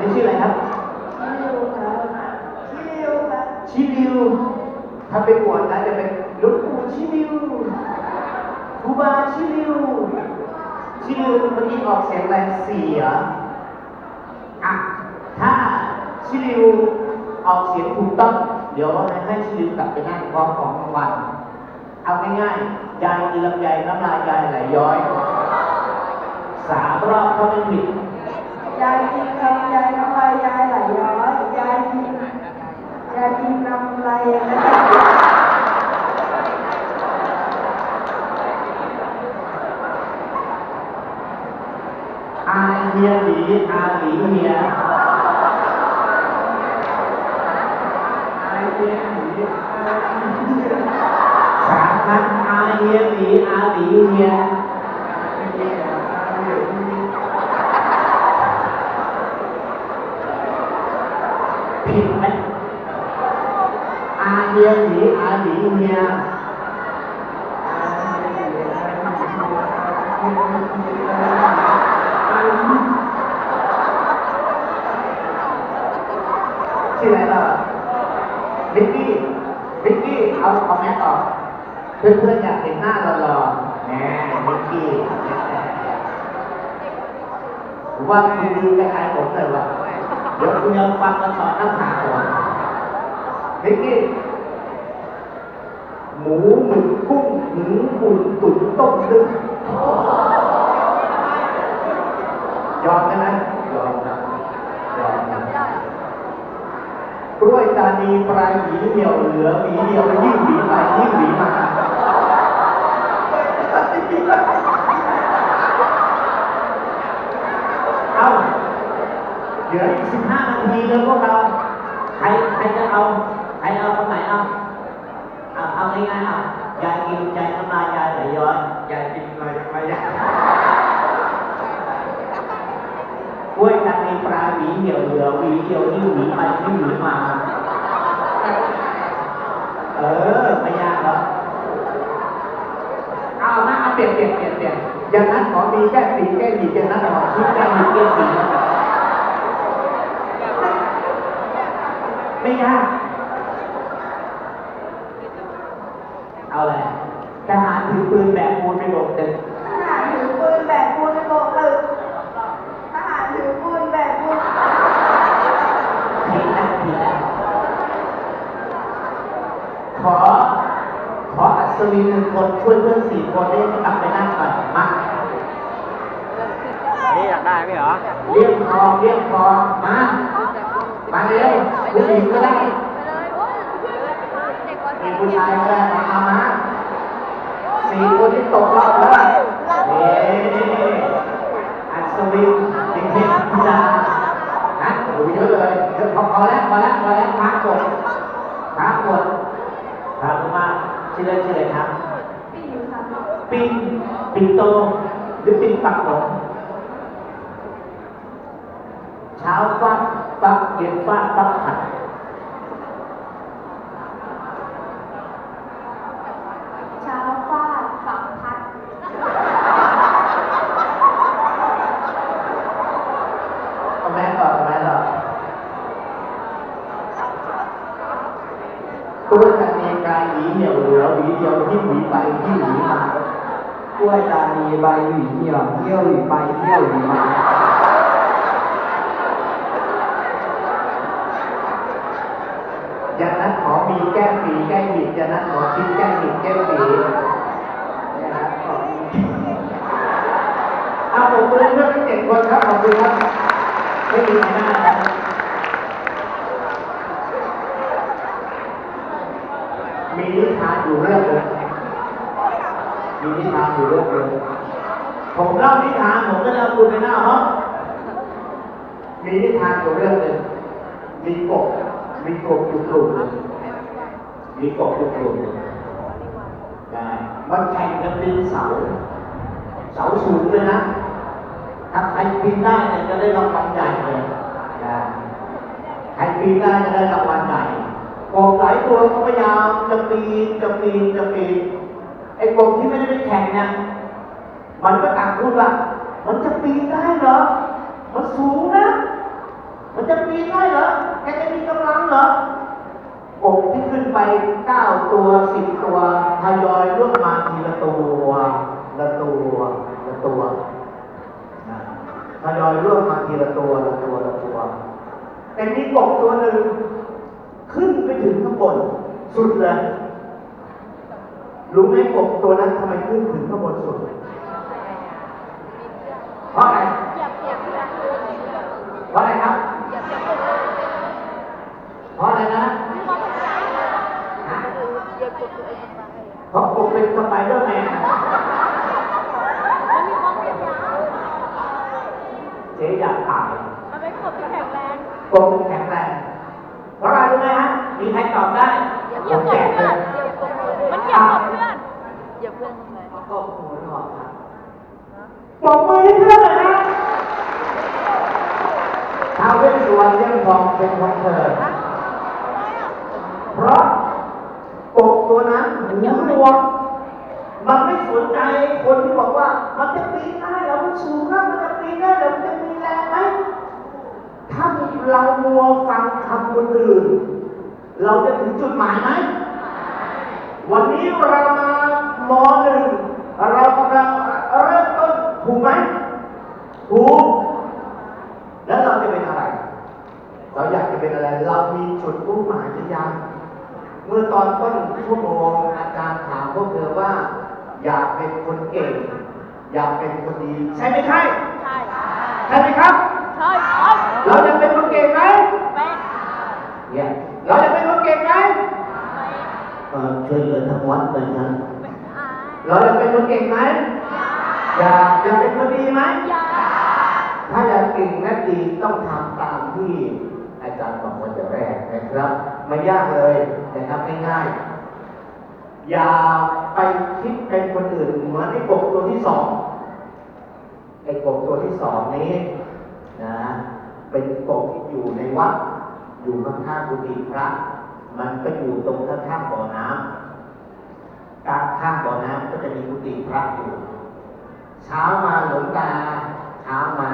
นี้ชื่ออะไรครับชิลิวครับชิลิวครับชิลิวถ้าไปบวชนะจะเป็นหลุงปู่ชิลิวครูบาชิลิวชิลิวเมื่อกี้ออกเสียงอะไรเสียอะถ้าชิลิวออกเสียงถูกต้อง เดี๋ยวให้ชิลิวกลับไปนั่งพร้อมของรางวัลเอาง่ายๆยายกินลำไยน้ำลายยายไหลย้อย สามรอบเขาไม่ผิดยายกินลำยายน้ำลายยายไหลย้อยยายกิน ยายกินน้ำลายนะอาเฮียหลีอาหลีเฮียอาเฮียหลีอาหลีเฮียสามครั้งอาเฮียหลีอาหลีเฮียผิดไหม อาเฮียหลีอาหลีเฮียชื่ออะไรล่ะวิกกี้วิกกี้เอาเอาแมสออกเพื่อนๆอยากเห็นหน้าหล่อๆแหมวิกกี้ว่าคุณดูคล้ายๆผมเลยว่ะเดี๋ยวคุณยังฟังกระสอนน้ำขาหัววิกกี้ หมูหมึกกุ้งหมูหุ่นตุ๋นต้มดึงยอมได้ไหมยอมนะยอมนะกล้วยตานีปลายหวีเดียวเหลือหวีเดียวยิ่งหวีไปยิ่งหวีมาเอาเหลืออีกสิบห้านาทีเลยพวกเรา ใครใครจะเอา ใครเอาคนไหนเอา เอาเอาง่ายๆเอายายกินใจน้ำลายยายไหลย้อยยายกินอะไรน้ำลายยายกล้วยตานีปลาหวีเหี่ ยวปีเดียวยิ่งหนีไปยิ่งหนีมา เออ ไม่ยากหรอกเอานะเอาเปลี่ยนเปลี่ยนเปลี่ยนเปลี่ยนอย่างนั้นขอมีแก้สีแก้หยีอย่างนั้นขอชิดแก้หยีแก้สีไม่ยาก เอาเลยทหารถือปืนแบกปูนไปโบกตึก ทหารถือปืนแบกปูนในโบกตึกทหารถือปืนแบกปูน ผิดนะผิดนะ ขอ ขออัศวินหนึ่งคนช่วยเพื่อนสี่คนได้กลับไปนั่งก่อนมานี่อยากได้ไหมเหรอ เรียกทองเรียกทองมา มาเร็วผู้หญิงก็ได้มีผู้ชายก็ได้มาเอามาสี่คนที่ตกรอบแล้วเฮ้อัศวินเด็กเทพธิดานะโอ้ยเยอะเลยเยอะพอพอแล้วพอแล้วพอแล้วพักหมดพักหมดถามมาชื่อเล่นชื่ออะไรครับ ปีอยู่ครับ ปิงปิงโต หรือปิงปักผมเช้าฟักฟักเย็นฟักฟักผัดเช้าฟาดฝักพัด เอาแม่ต่อเอาแม่ต่อตัวจะมีกายหวีเหี่ยวเหลือหวีเดียวที่หวีไปที่หวีมา กล้วยตานีใบหวีเหี่ยวเที่ยวหวีไปเที่ยวหวีมาอย่างนั้นหมอมีแก้ฝีแก้หยิบอย่างนั้นหมอชิ้นแก้หยิบแก้ฝีเนี่ยนะขอบคุณเอาผมเพื่อนเพื่อนทั้งเจ็ดคนครับขอบคุณครับไม่มีใครหน้าครับมีนิทานอยู่เรื่องหนึง มีนิทานอยู่เรื่องหนึงผมเล่านิทานผมก็จะเอาคุณไปหน้าห้องมีนิทานอยู่เรื่องหนึ่งมีกบมีกบอยู่กลุ่มหนึ่งมีกบอยู่กลุ่มหนึ่งได้มันแข่งกันปีนเสา เสาสูงเลยนะถ้าใครปีนได้เนี่ยจะได้รางวัลใหญ่เลยนะใครปีนได้จะได้รางวัลใหญ่กบหลายตัวก็พยายามจะปีนจะปีนจะปีน ไอ้กบมที่ไม่ได้ไปแข่งเนี่ยมันก็ต่างพูดว่า มันจะปีนได้เหรอ มันสูงนะ มันจะปีนได้เหรอ แกจะมีกำลังเหรอกบที่ขึ้นไปเก้าตัวสิบตัวทยอยล่วงมาทีละตัวละตัวละตัวทยอยล่วงมาทีละตัวละตัวละตัวแต่มีกบตัวหนึ่งขึ้นไปถึงข้างบนสุดเลย รู้ไหมกบตัวนั้นทำไมขึ้นถึงข้างบนสุด เพราะอะไรเพราะอะไรครับ เพราะอะไรนะเพราะผมเป็นสไปเดอร์แมนเจ๊อยากตายกบแข็งแรงเพราะอะไรรู้ไหมฮะ มีใครตอบได้ผมแจกเลย มันเกี่ยวกับเพื่อนอย่าเพื่อนทำไม ก็หัวหนอกครับ ปรบมือให้เพื่อนเลยนะ ท้าวเวสวรรณเรื่องทองเป็นของเธอ เพราะกตัวนั้นหูหนวกมันไม่สนใจคนที่บอกว่า มันจะปีนได้แล้วมันสูงแล้วมันจะปีนได้แล้วมันจะมีแรงไหมถ้าเรามัวฟังคำคนอื่น เราจะถึงจุดหมายไหมวันนี้เรามามหนึ่งเรากำลังเริ่มต้นถูกไหมถูก แล้วเราจะเป็นอะไร เราอยากจะเป็นอะไร เรา มีจุดมุ่งหมายหรือยังเมื่อตอนต้นชั่วโมงอาจารย์ถามพวกเธอว่า อยากเป็นคนเก่ง อยากเป็นคนดี ใช่ไหมใช่ใช่ใช่ไหมครับใช่ครับเราจะเป็นคนเก่งไหมเป็นเนี่ยเราจะเป็นคนเก่งไหมไม่เอ่อช่วยเหลือทางวัดหน่อยนะเป็นอาเราจะเป็นคนเก่งไหมอยากอยากเป็นคนดีไหมยาถ้าอยากเก่งและดีต้องทำตามที่อา จารย์บอกวันแต่แรกนะครับ ไม่ยากเลยนะครับง่ายๆ อย่าไปคิดเป็นคนอื่นเหมือนไอ้กบตัวที่สองไอ้กบตัวที่สองนี้นะเป็นกบที่อยู่ในวัด อยู่ข้างๆกุฏิพระ มันก็อยู่ตรงข้างๆบ่อน้ำกลางข้างบ่อน้ำก็จะมีกุฏิพระอยู่ เช้ามาหลวงตาเช้ามา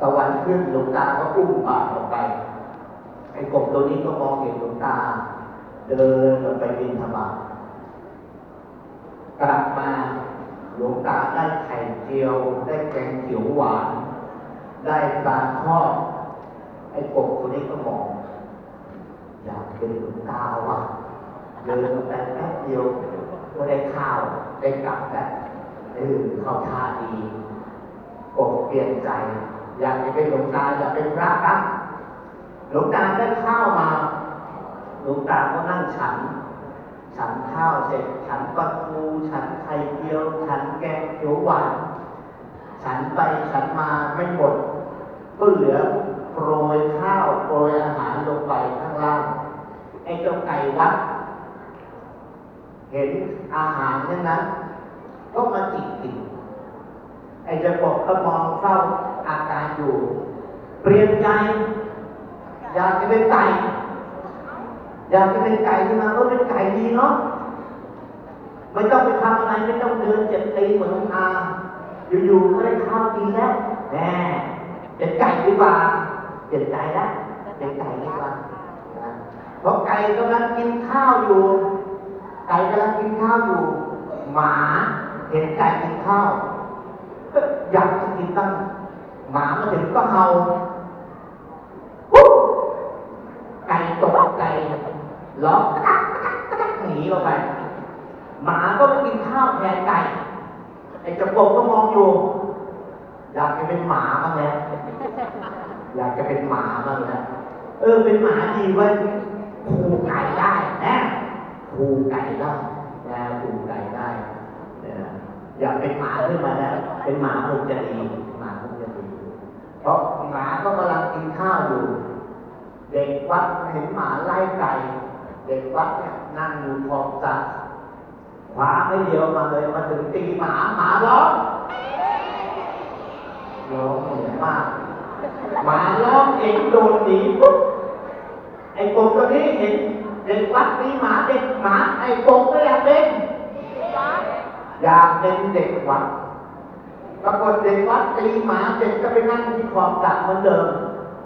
ตะวันขึ้นหลวงตาก็อุ้มบาตรออกไปไอ้กบตัวนี้ก็มองเห็นหลวงตา เดินออกไปบินธบาตกลับมาหลวงตาได้ไข่เจียว ได้แกงเขียวหวาน ได้ปลาทอดไอ้กบตัวนี้ก็มองอยากเป็นหลวงตาว่ะเดินไปแป๊บเดียวก็ได้ข้าวได้กลับแล้วเออเข้าท่าดีกบเปลี่ยนใจ อยากจะเป็นหลวงตาอยากเป็นพระครับหลวงตาได้ข้าวมาหลวงตาก็นั่งฉัน ฉันข้าวเสร็จฉันปลาทูฉันไข่เจียว ฉันแกงเขียวหวานฉันไปฉันมาไม่หมดก็เหลือโปรยข้าวโปรยอาหารลงไปข้างล่างไอ้เจ้าไก่วัด เห็นอาหารนั้นนั้นก็มาจิกกิน ไอ้เจะบอกก็มองเฝ้าอาการอยู่ เปลี่ยนใจอยากจะเป็นไก่อยากจะเป็นไก่ขึ้นมาก็เป็นไก่ดีเนาะไม่ต้องไปทำอะไรไม่ต้องเดินเจ็บตีนเหมือนอาอยู่ๆก็ได้ข้าวกินแล้วแหมเป็นไก่ดีกว่าเปลี่ยนใจแล้วเป็นไก่ดีกว่าเพราะไก่กำลังกินข้าวอยู่ ไก่กำลังกินข้าวอยู่ หมาเห็นไก่กินข้าว ยากจะกินบ้งหมามาถึงก็เห่าปุ๊บไก่ตกใจร้องกระดักกระดักกระดักหนีออกไป หมาก็มากินข้าวแทนไก่ไอ้จะปกก็มองอยู่อยากจะเป็นหมาบ้างแล้วอยากจะเป็นหมาบ้างแล้วเออเป็นหมาดีเว้ยขู่ไก่ได้นะขู่ไก่ได้นะขู่ไก่ได้ อยากเป็นหมาขึ้นมาแล้วเป็นหมาคงจะดีหมาคงจะดีเพราะหมาก็กำลังกินข้าวอยู่ เด็กวัดเห็นหมาไล่ไก่ เด็กวัดเนี่ยนั่งอยู่ขอบสระขวาไม่เดียวมาเลยมาถึงตีหมาหมาร้องร้องเหนื่อยมากหมาร้องเองโดนหนีปุ๊บไอ้กบตัวนี้เห็นเด็กวัดมีหมาเด็กหมาไอ้กบก็อยากเป็น อยากเป็นเด็กวัดปรากฏเด็กวัดตีหมาเสร็จก็ไปนั่งที่ขอบสระเหมือนเดิม